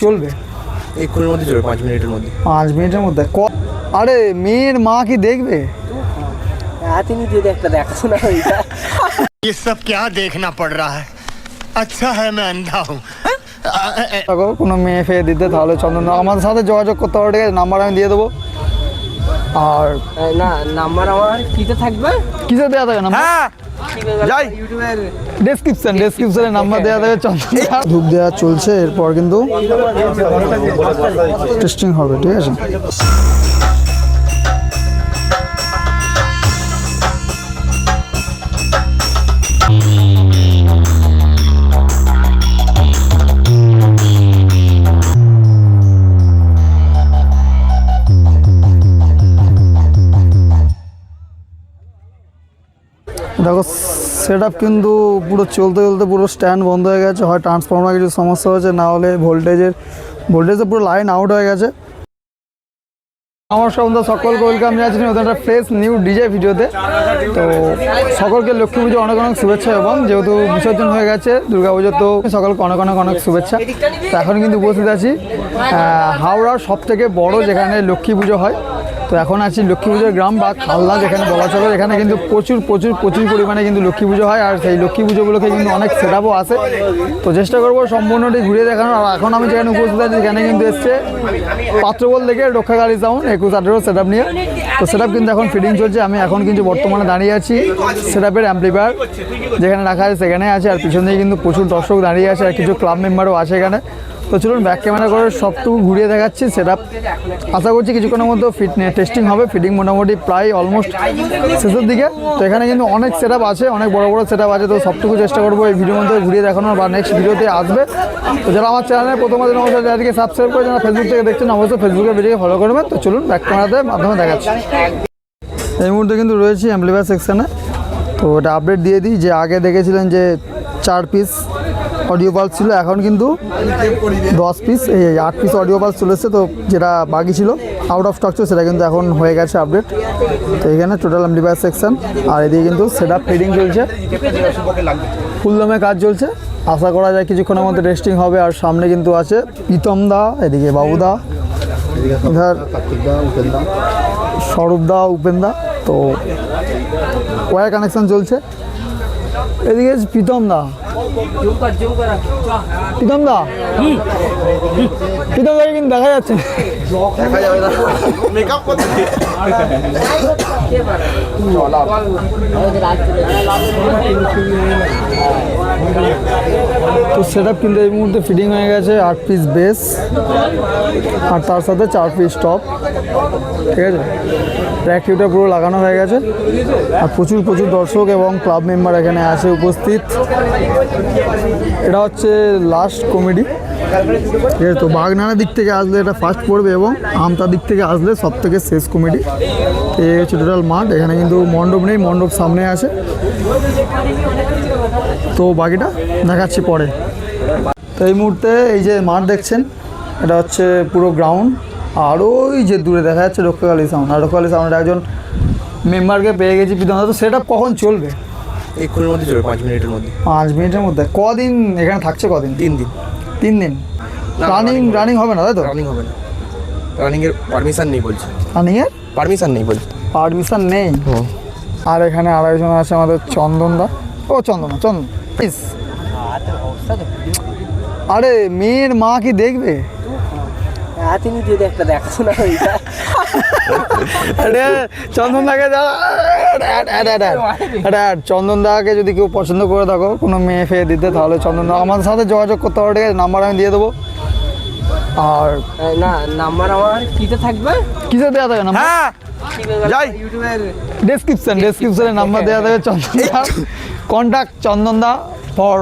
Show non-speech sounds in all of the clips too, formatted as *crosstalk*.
চলবে এক্ষুনির মধ্যে চলবে পাঁচ মিনিটের মধ্যে পাঁচ মিনিটের মধ্যে ক- আরে মেয়ের মা কি দেখবে হ্যাঁ তিনি যদি একটা দেখাশোনা হয়ে যায় ये सब क्या देखना पड़ रहा है अच्छा है मैं अंधा हूँ দেখো কোনো মেয়ে ফেয়ে দিতে তাহলে চন্দন আমাদের সাথে যোগাযোগ করতে হবে ঠিক আছে নাম্বার আমি দিয়ে দেবো আর না নাম্বার আমার কিতে থাকবে? কিসে দেওয়া থাকে নাম্বার হ্যাঁ যাই। ইউটিউবের ডেসক্রিপশন ডেসক্রিপশনে নাম্বার দেওয়া থাকে চন্দন ধূপ দেওয়া চলছে এরপর কিন্তু টেস্টিং হবে ঠিক আছে? দেখো সেট কিন্তু পুরো চলতে চলতে পুরো স্ট্যান্ড বন্ধ হয়ে গেছে। হয় ট্রান্সফর্মার কিছু সমস্যা হয়েছে, না হলে ভোল্টেজের ভোল্টেজে পুরো লাইন আউট হয়ে গেছে। আমার সন্ধ্যা, সকলকে ওয়েলকাম জানাচ্ছি নতুন একটা ফ্রেশ নিউ ডিজে ভিডিওতে। তো সকলকে লক্ষ্মী পুজো অনেক অনেক শুভেচ্ছা এবং যেহেতু বিসর্জন হয়ে গেছে, দুর্গা পুজো তো সকলকে অনেক অনেক অনেক শুভেচ্ছা। তো এখন কিন্তু উপস্থিত আছি হাওড়ার সব থেকে বড় যেখানে লক্ষ্মী পুজো হয় তো এখন আছি লক্ষ্মী পুজোর গ্রাম বা খালনা যেখানে বলা চলে, এখানে কিন্তু প্রচুর প্রচুর প্রচুর পরিমাণে কিন্তু লক্ষ্মী পুজো হয় আর সেই লক্ষ্মী পুজোগুলোকে কিন্তু অনেক সেট আসে তো চেষ্টা করব সম্পূর্ণটি ঘুরে দেখানোর। আর এখন আমি যেখানে উপস্থিত আছি, সেখানে কিন্তু এসছে পাত্রবল থেকে রক্ষাকারী সাউন্ড একুশ আঠেরো সেট নিয়ে। তো সেট কিন্তু এখন ফিটিং চলছে। আমি এখন কিন্তু বর্তমানে দাঁড়িয়ে আছি সেট আপের অ্যাম্পলিফায়ার যেখানে রাখা আছে সেখানে আছে। আর পিছন দিকে কিন্তু প্রচুর দর্শক দাঁড়িয়ে আছে আর কিছু ক্লাব মেম্বারও আছে এখানে। তো চলুন ব্যাক ক্যামেরা করে সবটুকু ঘুরিয়ে দেখাচ্ছি সেট আশা করছি কিছুক্ষণের মধ্যে ফিট টেস্টিং হবে ফিটিং মোটামুটি প্রায় অলমোস্ট শেষের দিকে। তো এখানে কিন্তু অনেক সেট আছে, অনেক বড় বড় সেট আছে, তো সবটুকু চেষ্টা করব এই ভিডিওর মধ্যে ঘুরিয়ে দেখানোর বা নেক্সট ভিডিওতে আসবে। তো যারা আমার চ্যানেলে প্রথমত নমস্কার চ্যানেলটিকে সাবস্ক্রাইব করে, যারা ফেসবুক থেকে দেখছেন, অবশ্যই ফেসবুকের ভিডিও ফলো করবেন। তো চলুন ব্যাক ক্যামেরাতে মাধ্যমে দেখাচ্ছি। এই মুহূর্তে কিন্তু রয়েছি অ্যাম্পলিফায়ার সেকশানে তো এটা আপডেট দিয়ে দিই যে আগে দেখেছিলেন যে চার পিস অডিও পালস ছিল, এখন কিন্তু দশ পিস এই আট পিস অডিও চলে এসছে তো যেটা বাকি ছিল আউট অফ স্টক ছিল, সেটা কিন্তু এখন হয়ে গেছে আপডেট তো এখানে টোটাল অ্যাম্পলিফায়ার সেকশন আর এদিকে কিন্তু সেটা ফিডিং চলছে। ফুলদমে কাজ চলছে। আশা করা যায় কিছুক্ষণের মধ্যে রেস্টিং হবে, আর সামনে কিন্তু আছে প্রীতম দা, এদিকে বাবুদা ধর স্বরূপ দা, উপেন দা, তো ওয়ার কানেকশন চলছে। এদিকে প্রীতম দা। প্রীতম দা? প্রীতম দাকে কিন্তু দেখা যাচ্ছে না। তো সেট আপ কিন্তু এই মুহূর্তে ফিটিং হয়ে গেছে, আট পিস বেস আর তার সাথে চার পিস টপ ঠিক আছে? ট্র্যাক টিউটা পুরো লাগানো হয়ে গেছে। আর প্রচুর প্রচুর দর্শক এবং ক্লাব মেম্বার এখানে আছে উপস্থিত। এটা হচ্ছে লাস্ট কমেডি ঠিক আছে? তো বাগনানের দিক থেকে আসলে এটা ফার্স্ট পড়বে এবং আমতার দিক থেকে আসলে সব থেকে শেষ কমেডি এই হচ্ছে টোটাল মাঠ, এখানে কিন্তু মণ্ডপ নেই, মণ্ডপ সামনে আছে। তো বাকিটা দেখাচ্ছি পরে। তো এই মুহূর্তে এই যে মাঠ দেখছেন এটা হচ্ছে পুরো গ্রাউন্ড আর ওই যে দূরে দেখা যাচ্ছে রক্ষাকালী সাউন্ড আর রক্ষাকালী সাউন্ডের একজন মেম্বারকে পেয়ে গেছি প্রীতম তো সেটা কখন চলবে? এক্ষুনির মধ্যে চলবে পাঁচ মিনিটের মধ্যে। পাঁচ মিনিটের মধ্যে। কদিন এখানে থাকছে কদিন? তিন দিন। তিন দিন? রানিং রানিং হবে না। তাই তো? রানিং হবে না। রানিংয়ের পারমিশন নেই বলছে। রানিংয়ের পারমিশন নেই বলছে। পারমিশন নেই? আর এখানে আড়াইজন আছে আমাদের চন্দনদা ও চন্দন চন্দন। প্লিজ আরে মেয়ের মা কি দেখবে? একটা হয়ে যায় আরে চন্দন দাকে চন্দন দাকে যদি কেউ পছন্দ করে থাকো কোনো মেয়ে ফেয়ে দিতে তাহলে চন্দন দা আমাদের সাথে যোগাযোগ করতে হবে ঠিক আছে? নাম্বার আমি দিয়ে দেবো। আর না নাম্বার আমার কিতে থাকবে? কিসে দেওয়া থাকে নাম্বার? হ্যাঁ যাই। ডেসক্রিপশন ডেসক্রিপশনে নাম্বার দেওয়া থাকবে চন্দন দা। *laughs* কন্ট্যাক্ট চন্দন দা ফর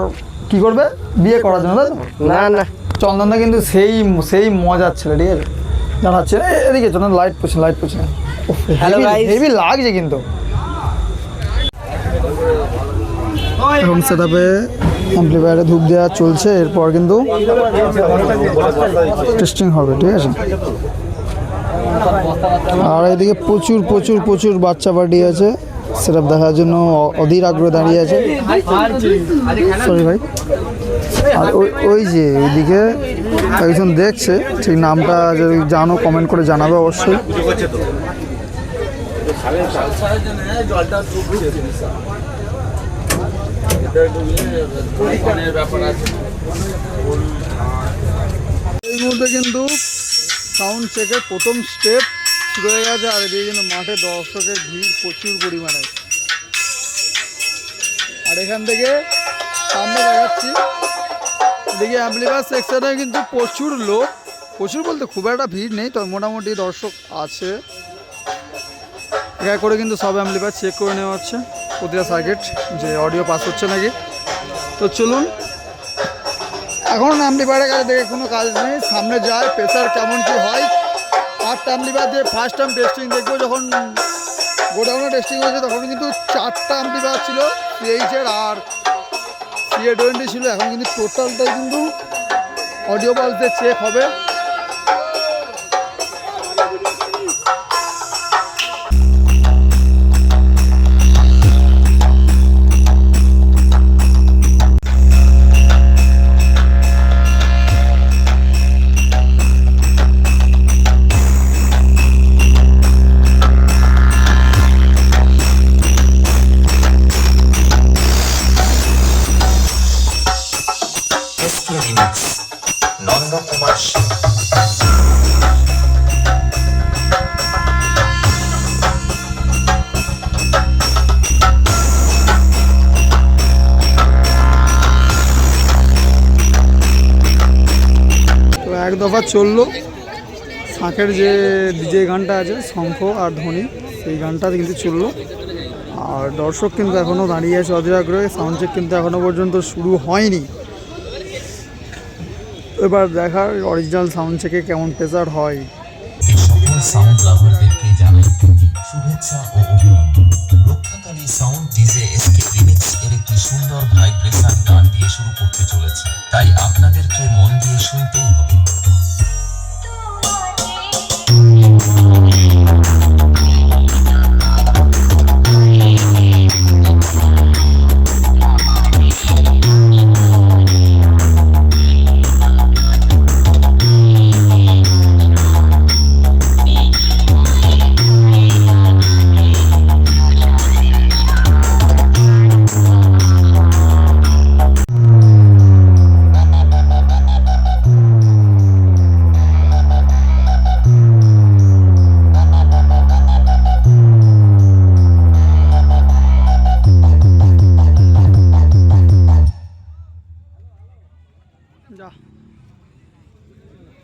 কি করবে? বিয়ে করার জন্য তাই? না না। চন্দন দা কিন্তু সেই সেই মজার ছেলে ঠিক আছে? জানাচ্ছে এদিকে চন্দন লাইট পড়ছে লাইট পড়ছে। guys. হেভি লাগছে কিন্তু। এখন সেট আপে অ্যাম্পলিফায়ারে ধূপ দেওয়া চলছে এরপর কিন্তু টেস্টিং হবে ঠিক আছে? আর এদিকে প্রচুর প্রচুর প্রচুর বাচ্চা পার্টি আছে। সেটা দেখার জন্য অধীর আগ্রহ দাঁড়িয়ে আছে। সরি ভাই। আর ওই যে ওইদিকে একজন দেখছে, ঠিক নামটা যদি জানো কমেন্ট করে জানাবে অবশ্যই। এই মুহূর্তে কিন্তু সাউন্ড চেকের প্রথম স্টেপ হয়ে গেছে আর এদিকে কিন্তু মাঠে দর্শকের ভিড় প্রচুর পরিমাণে। আর এখান থেকে সামনে দেখাচ্ছি। এদিকে অ্যাম্পলিফায়ার সেকশনে কিন্তু প্রচুর লোক। প্রচুর বলতে খুব একটা ভিড় নেই, তবে মোটামুটি দর্শক আছে। এক করে কিন্তু সব অ্যাম্পলিফায়ার চেক করে নেওয়া হচ্ছে। প্রতিটা সার্কিট যে অডিও পাস হচ্ছে নাকি। তো চলুন, এখন অ্যাম্পলিফায়ারের কাছে দেখে কোনো কাজ নেই। সামনে যায় প্রেশার কেমন কি হয় আটটা লিভার দিয়ে ফার্স্ট টাইম টেস্টিং দেখব যখন গোডাউনে টেস্টিং হয়েছে তখন কিন্তু চারটা লিভার ছিল সিএইচের আর সিএ টোয়েন্টি ছিল। এখন কিন্তু টোটালটাই কিন্তু অডিও পালস দিয়ে চেক হবে। এসকে এক দফা চলল। শাঁখের যে ডিজে গানটা আছে, শঙ্খ আর ধ্বনি, সেই গানটা কিন্তু চলল। আর দর্শক কিন্তু এখনও দাঁড়িয়ে আছে অধীর আগ্রহে। সাউন্ড চেক কিন্তু এখনও পর্যন্ত শুরু হয়নি। এবার দেখার অরিজিনাল সাউন্ড চেকে কেমন প্রেসার হয়। সাউন্ড লাভারদেরকে জানাই শুভেচ্ছা ও অভিনন্দন। রক্ষাকারী সাউন্ড ডিজে এসকে রিমিক্স এর একটি সুন্দর ভাইব্রেশন গান দিয়ে শুরু করতে চলেছে। তাই আপনাদেরকে মন দিয়ে শুনতেই হবে।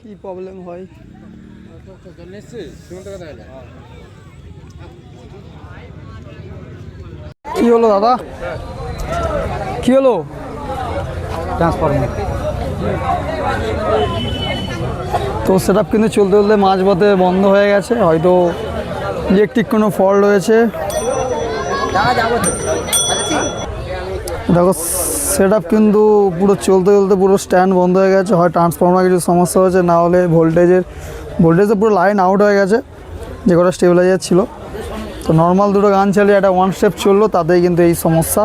কি প্রবলেম হয়? কি হলো দাদা? কি হলো? ট্রান্সফরমার তো সেটা কিন্তু চলতে চলতে মাঝ পথে বন্ধ হয়ে গেছে হয়তো ইলেকট্রিক কোনো ফল্ট রয়েছে। দেখো সেট কিন্তু পুরো চলতে চলতে পুরো স্ট্যান্ড বন্ধ হয়ে গেছে। হয় ট্রান্সফর্মার কিছু সমস্যা হয়েছে, না হলে ভোল্টেজের ভোল্টেজে পুরো লাইন আউট হয়ে গেছে, যে কটা স্টেবিলাইজার ছিল। তো নর্মাল দুটো গান চালিয়ে একটা ওয়ান স্টেপ চলল, তাতেই কিন্তু এই সমস্যা।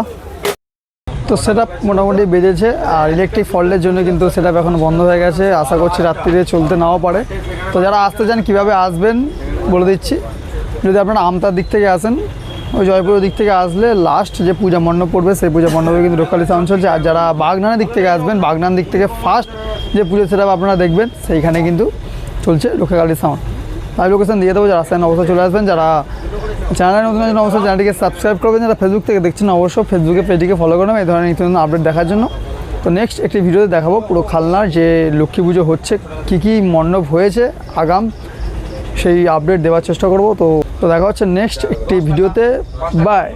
তো সেট মোটামুটি বেজেছে, আর ইলেকট্রিক ফল্টের জন্য কিন্তু সেট এখন বন্ধ হয়ে গেছে। আশা করছি রাত্রিরে চলতে নাও পারে। তো যারা আসতে চান, কীভাবে আসবেন বলে দিচ্ছি। যদি আপনারা আমতার দিক থেকে আসেন ওই জয়পুরের দিক থেকে আসলে লাস্ট যে পূজা মণ্ডপ পড়বে, সেই পূজা মণ্ডপে কিন্তু লোকালি সাউন্ড চলছে। আর যারা বাগনানের দিক থেকে আসবেন, বাগনান দিক থেকে ফার্স্ট যে পুজো সেটা আপনারা দেখবেন, সেইখানে কিন্তু চলছে লোকালি সাউন্ড লাইভ লোকেশন দিয়ে দেবো, যারা আসেন অবশ্যই চলে আসবেন। যারা চ্যানেলে নতুন আছেন, অবশ্যই চ্যানেলটিকে সাবস্ক্রাইব করবেন। যারা ফেসবুক থেকে দেখছেন, অবশ্যই ফেসবুকে পেজটিকে ফলো করবেন এই ধরনের নিত্য আপডেট দেখার জন্য। তো নেক্সট একটি ভিডিওতে দেখাবো, পুরো খালনার যে লক্ষ্মী পুজো হচ্ছে, কী কী মণ্ডপ হয়েছে, আগাম, সেই আপডেট দেওয়ার চেষ্টা করব। তো তো দেখা হচ্ছে নেক্সট একটি ভিডিওতে। বাই